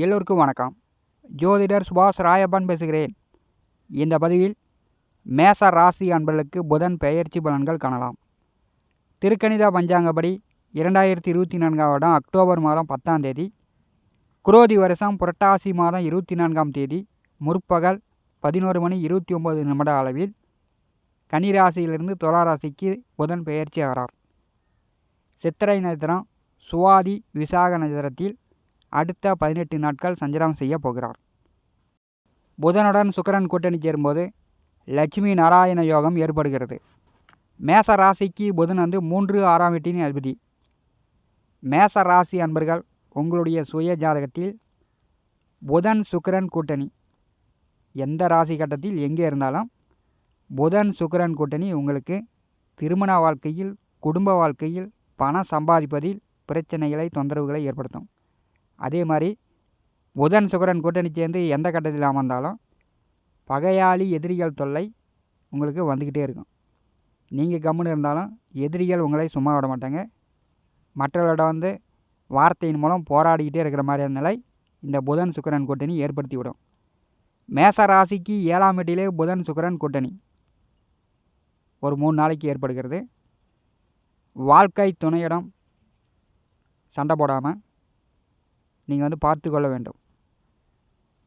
எல்லோருக்கும் வணக்கம். ஜோதிடர் சுபாஷ் ராயப்பன் பேசுகிறேன். இந்த பதிவில் மேச ராசி அன்பர்களுக்கு புதன் பெயர்ச்சி பலன்கள் காணலாம். திருக்கணித பஞ்சாங்கப்படி இரண்டாயிரத்தி இருபத்தி நான்காம் வருடம் அக்டோபர் மாதம் பத்தாம் தேதி குரோதி வருஷம் புரட்டாசி மாதம் இருபத்தி நான்காம் தேதி முற்பகல் பதினோரு மணி இருபத்தி ஒம்பது நிமிட அளவில் கன்னிராசியிலிருந்து துளாராசிக்கு புதன் பெயர்ச்சி ஆகிறார். சித்திரை நட்சத்திரம் சுவாதி விசாக நட்சத்திரத்தில் அடுத்த பதினெட்டு நாட்கள் சஞ்சாரம் செய்ய போகிறார். புதனுடன் சுக்கரன் கூட்டணி சேரும்போது லட்சுமி நாராயண யோகம் ஏற்படுகிறது. மேச ராசிக்கு புதன் வந்து மூன்று ஆறாம் வீட்டின் அதிபதி. மேச ராசி அன்பர்கள் உங்களுடைய சுய ஜாதகத்தில் புதன் சுக்கரன் கூட்டணி எந்த ராசி கட்டத்தில் எங்கே இருந்தாலும் புதன் சுக்கரன் கூட்டணி உங்களுக்கு திருமண வாழ்க்கையில் குடும்ப வாழ்க்கையில் பணம் சம்பாதிப்பதில் பிரச்சனைகளை தொந்தரவுகளை ஏற்படுத்தும். அதே மாதிரி புதன் சுக்கரன் கூட்டணி சேர்ந்து எந்த கட்டத்தில் அமர்ந்தாலும் பகையாளி எதிரிகள் தொல்லை உங்களுக்கு வந்துக்கிட்டே இருக்கும். நீங்கள் கம்முன்னு இருந்தாலும் எதிரிகள் உங்களை சும்மா விட மாட்டாங்க. மற்றவர்களோட வந்து வார்த்தையின் மூலம் போராடிக்கிட்டே இருக்கிற மாதிரியான நிலை இந்த புதன் சுக்கரன் கூட்டணி ஏற்படுத்தி விடும் மேச ராசிக்கு ஏழாம் வீட்டிலே புதன் சுக்கரன் கூட்டணி ஒரு மூணு நாளைக்கு ஏற்படுகிறது. வாழ்க்கை துணையிடம் சண்டை போடாமல் நீங்கள் வந்து பார்த்து கொள்ள வேண்டும்.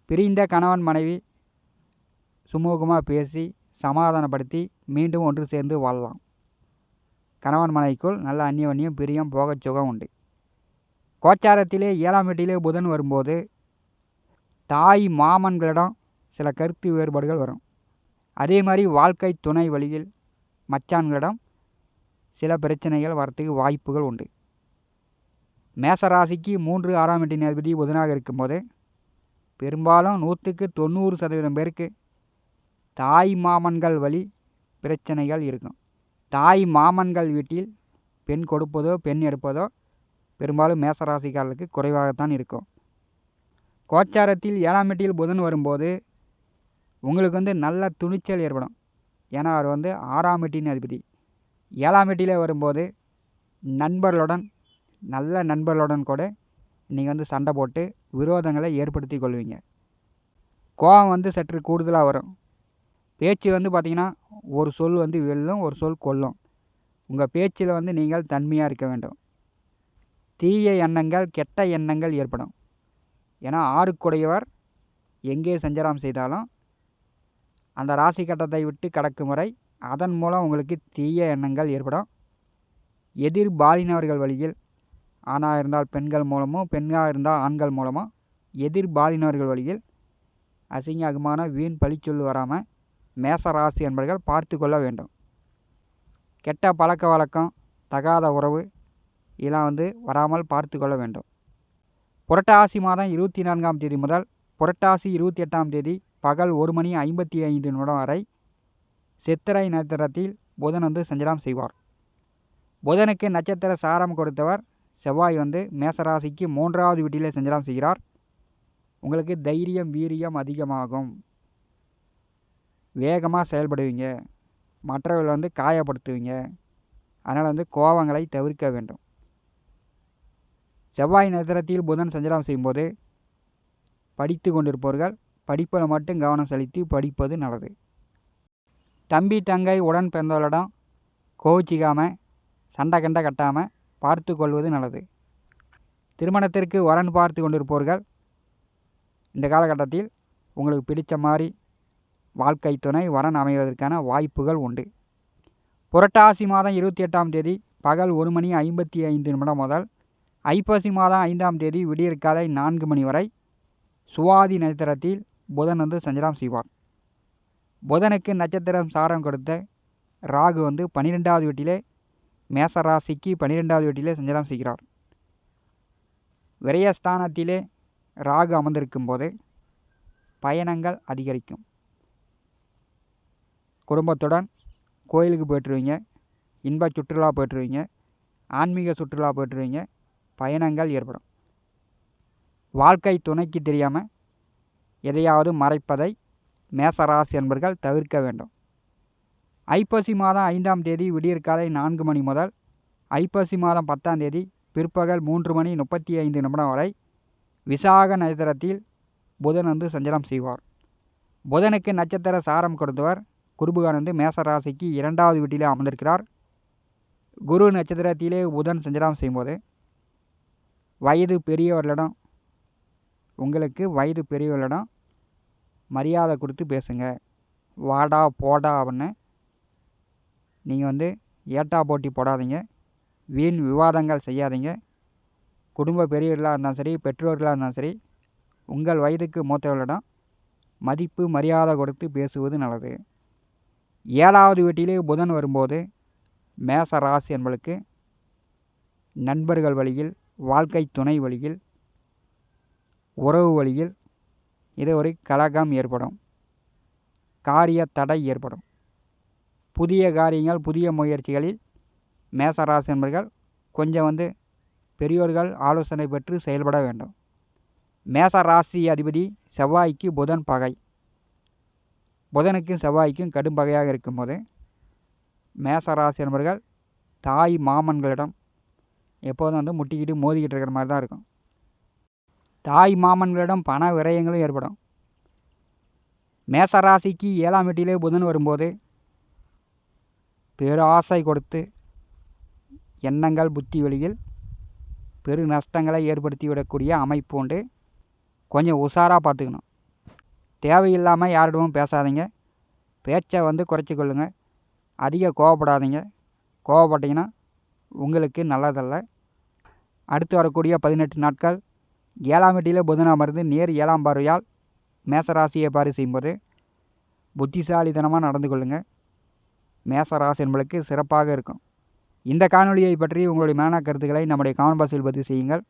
பிரிந்த கணவன் மனைவி சுமூகமாக பேசி சமாதானப்படுத்தி மீண்டும் ஒன்று சேர்ந்து வாழலாம். கணவன் மனைவிக்குள் நல்ல அந்நியோன்யம் பிரியம் போக சுகம் உண்டு. கோச்சாரத்திலே ஏழாம் வீட்டிலே புதன் வரும்போது தாய் மாமன்களிடம் சில கருத்து வேறுபாடுகள் வரும். அதே மாதிரி வாழ்க்கை துணை வழியில் மச்சான்களிடம் சில பிரச்சனைகள் வரத்துக்கு வாய்ப்புகள் உண்டு. மேசராசிக்கு மூன்று ஆறாம் வீட்டின் அதிபதி புதனாக இருக்கும்போது பெரும்பாலும் நூற்றுக்கு தொண்ணூறு சதவீதம் பேருக்கு தாய் மாமன்கள் வழி பிரச்சனைகள் இருக்கும். தாய் மாமன்கள் வீட்டில் பெண் கொடுப்பதோ பெண் எடுப்பதோ பெரும்பாலும் மேசராசிக்காரர்களுக்கு குறைவாகத்தான் இருக்கும். கோச்சாரத்தில் ஏழாம் எட்டியில் புதன் வரும்போது உங்களுக்கு வந்து நல்ல துணிச்சல் ஏற்படும். ஏன்னா அவர் வந்து ஆறாம் எட்டின் அதிபதி. ஏழாம் எட்டியில் வரும்போது நண்பர்களுடன் நல்ல நண்பர்களுடன் கூட நீங்கள் வந்து சண்டை போட்டு விரோதங்களை ஏற்படுத்தி கொள்வீங்க. கோபம் வந்து சற்று கூடுதலாக வரும். பேச்சு வந்து பார்த்திங்கன்னா ஒரு சொல் வந்து வெல்லும் ஒரு சொல் கொல்லும். உங்கள் பேச்சில் வந்து நீங்கள் தன்மையாக இருக்க வேண்டும். தீய எண்ணங்கள் கெட்ட எண்ணங்கள் ஏற்படும். ஏன்னா ஆறுக்குடையவர் எங்கே சஞ்சாரம் செய்தாலும் அந்த ராசி கட்டத்தை விட்டு கடக்கும் முறை அதன் மூலம் உங்களுக்கு தீய எண்ணங்கள் ஏற்படும். எதிர் பாலினவர்கள் வழியில் ஆணாக இருந்தால் பெண்கள் மூலமும் பெண்ணாக இருந்தால் ஆண்கள் மூலமும் எதிர் பாலினவர்கள் வழியில் அசிங்க அகமான வீண் பழிச்சொல் வராமல் மேச ராசி என்பர்கள் பார்த்து கொள்ள வேண்டும். கெட்ட பழக்க வழக்கம் தகாத உறவு இதெல்லாம் வந்து வராமல் பார்த்து கொள்ள வேண்டும். புரட்டாசி மாதம் இருபத்தி நான்காம் தேதி முதல் புரட்டாசி இருபத்தி எட்டாம் தேதி பகல் ஒரு மணி ஐம்பத்தி ஐந்து நிமிடம் வரை சித்திரை நட்சத்திரத்தில் புதன் வந்து சஞ்சலம் செய்வார். புதனுக்கு நட்சத்திர சாரம் கொடுத்தவர் செவ்வாய் வந்து மேசராசிக்கு மூன்றாவது வீட்டிலே செஞ்சலாம் செய்கிறார். உங்களுக்கு தைரியம் வீரியம் அதிகமாகும். வேகமாக செயல்படுவீங்க. மற்றவர்கள் வந்து காயப்படுத்துவீங்க. அதனால் வந்து கோபங்களை தவிர்க்க வேண்டும். செவ்வாய் நட்சத்திரத்தில் புதன் சஞ்சலம் செய்யும்போது படித்து கொண்டிருப்பவர்கள் படிப்பில் மட்டும் கவனம் செலுத்தி படிப்பது நல்லது. தம்பி தங்கை உடன் பிறந்தவர்களிடம் கோவிச்சிக்காமல் சண்டை கண்டை கட்டாமல் பார்த்து கொள்வது நல்லது. திருமணத்திற்கு வரன் பார்த்து கொண்டிருப்பவர்கள் இந்த காலகட்டத்தில் உங்களுக்கு பிடித்த மாதிரி வாழ்க்கை துணை வரன் அமைவதற்கான வாய்ப்புகள் உண்டு. புரட்டாசி மாதம் இருபத்தி எட்டாம் தேதி பகல் ஒரு மணி ஐம்பத்தி ஐந்து நிமிடம் முதல் ஐப்பசி மாதம் ஐந்தாம் தேதி விடியற்காலை நான்கு மணி வரை சுவாதி நட்சத்திரத்தில் புதன் வந்து சஞ்சலம் செய்வார். புதனுக்கு நட்சத்திரம் சாரம் கொடுத்த ராகு வந்து பன்னிரெண்டாவது வீட்டிலே மேசராசிக்கு பன்னிரெண்டாவது வீட்டிலே சஞ்சாரம் செய்கிறார். விரயஸ்தானத்திலே ராகு அமர்ந்திருக்கும் போது பயணங்கள் அதிகரிக்கும். குடும்பத்துடன் கோயிலுக்கு போய்ட்டுருவீங்க இன்ப சுற்றுலா போய்ட்டுருவீங்க ஆன்மீக சுற்றுலா போய்ட்டுருவீங்க பயணங்கள் ஏற்படும். வாழ்க்கை துணைக்கு தெரியாமல் எதையாவது மறைப்பதை மேசராசி என்பர்கள் தவிர்க்க வேண்டும். ஐப்பசி மாதம் ஐந்தாம் தேதி விடியற்காலை நான்கு மணி முதல் ஐப்பசி மாதம் பத்தாம் தேதி பிற்பகல் மூன்று மணி முப்பத்தி ஐந்து நிமிடம் வரை விசாக நட்சத்திரத்தில் புதன் வந்து சஞ்சலம் செய்வார். புதனுக்கு நட்சத்திர சாரம் கொடுத்தவர் குருபகான் வந்து மேச ராசிக்கு இரண்டாவது வீட்டிலே அமர்ந்திருக்கிறார். குரு நட்சத்திரத்திலே புதன் சஞ்சலம் செய்யும்போது வயது பெரியவர்களிடம் உங்களுக்கு வயது பெரியவர்களிடம் மரியாதை கொடுத்து பேசுங்க. வாடா போடா அப்படின்னு நீங்கள் வந்து ஏட்டா போட்டி போடாதீங்க. வீண் விவாதங்கள் செய்யாதீங்க. குடும்ப பெரியவர்களாக இருந்தாலும் சரி பெற்றோர்களாக இருந்தாலும் சரி உங்கள் வயதுக்கு மூத்தவர்களிடம் மதிப்பு மரியாதை கொடுத்து பேசுவது நல்லது. ஏழாவது வீட்டிலே புதன் வரும்போது மேச ராசி என்பளுக்கு நண்பர்கள் வழியில் வாழ்க்கை துணை வழியில் உறவு வழியில் இது ஒரு கலகம் ஏற்படும். காரிய தடை ஏற்படும். புதிய காரியங்கள் புதிய முயற்சிகளில் மேசராசி என்பர்கள் கொஞ்சம் வந்து பெரியோர்கள் ஆலோசனை பெற்று செயல்பட வேண்டும். மேச ராசி அதிபதி செவ்வாய்க்கு புதன் பகை. புதனுக்கும் செவ்வாய்க்கும் கடும் பகையாக இருக்கும்போது மேச என்பர்கள் தாய் மாமன்களிடம் எப்போதும் வந்து முட்டிக்கிட்டு மோதிக்கிட்டு இருக்கிற மாதிரி தான் இருக்கும். தாய் மாமன்களிடம் பண விரயங்களும் ஏற்படும். மேசராசிக்கு ஏழாம் வீட்டிலே புதன் வரும்போது பேராசை கொடுத்து எண்ணங்கள் புத்தி வழியில் பெரு நஷ்டங்களை ஏற்படுத்தி விடக்கூடிய அமைப்பு உண்டு. கொஞ்சம் உஷாராக பார்த்துக்கணும். தேவையில்லாமல் யாரிடமும் பேசாதீங்க. பேச்சை வந்து குறைச்சி கொள்ளுங்க. அதிக கோவப்படாதீங்க. கோவப்பட்டீங்கன்னா உங்களுக்கு நல்லதல்ல. அடுத்து வரக்கூடிய பதினெட்டு நாட்கள். ஏழாம் வீட்டில் புதனாக மருந்து நேர் ஏழாம் பார்வையால் மேசராசியை பாரி செய்யும்போது புத்திசாலித்தனமாக நடந்து கொள்ளுங்கள் மேசராசி என்பளுக்கு சிறப்பாக இருக்கும். இந்த காணொலியை பற்றி உங்களுடைய மேனா கருத்துக்களை நம்முடைய காமன் பாக்ஸில் பதிவு செய்யுங்கள்.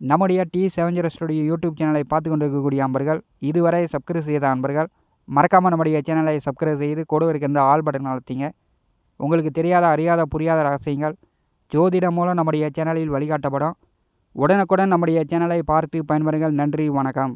நம்முடைய T seven zero studio YouTube சேனலை பார்த்து கொண்டிருக்கக்கூடிய அன்பர்கள் இதுவரை சப்ஸ்கிரைப் செய்த அன்பர்கள் மறக்காமல் நம்முடைய சேனலை சப்ஸ்கிரைப் செய்து கொடு இருக்கின்ற ஆல் பட்டன் அழுத்திங்க. உங்களுக்கு தெரியாத அறியாத புரியாத ரகசியங்கள் ஜோதிடம் மூலம் நம்முடைய சேனலில் வழிகாட்டப்படும். உடனுக்குடன் நம்முடைய சேனலை பார்த்து பயன்பெறுங்கள். நன்றி வணக்கம்.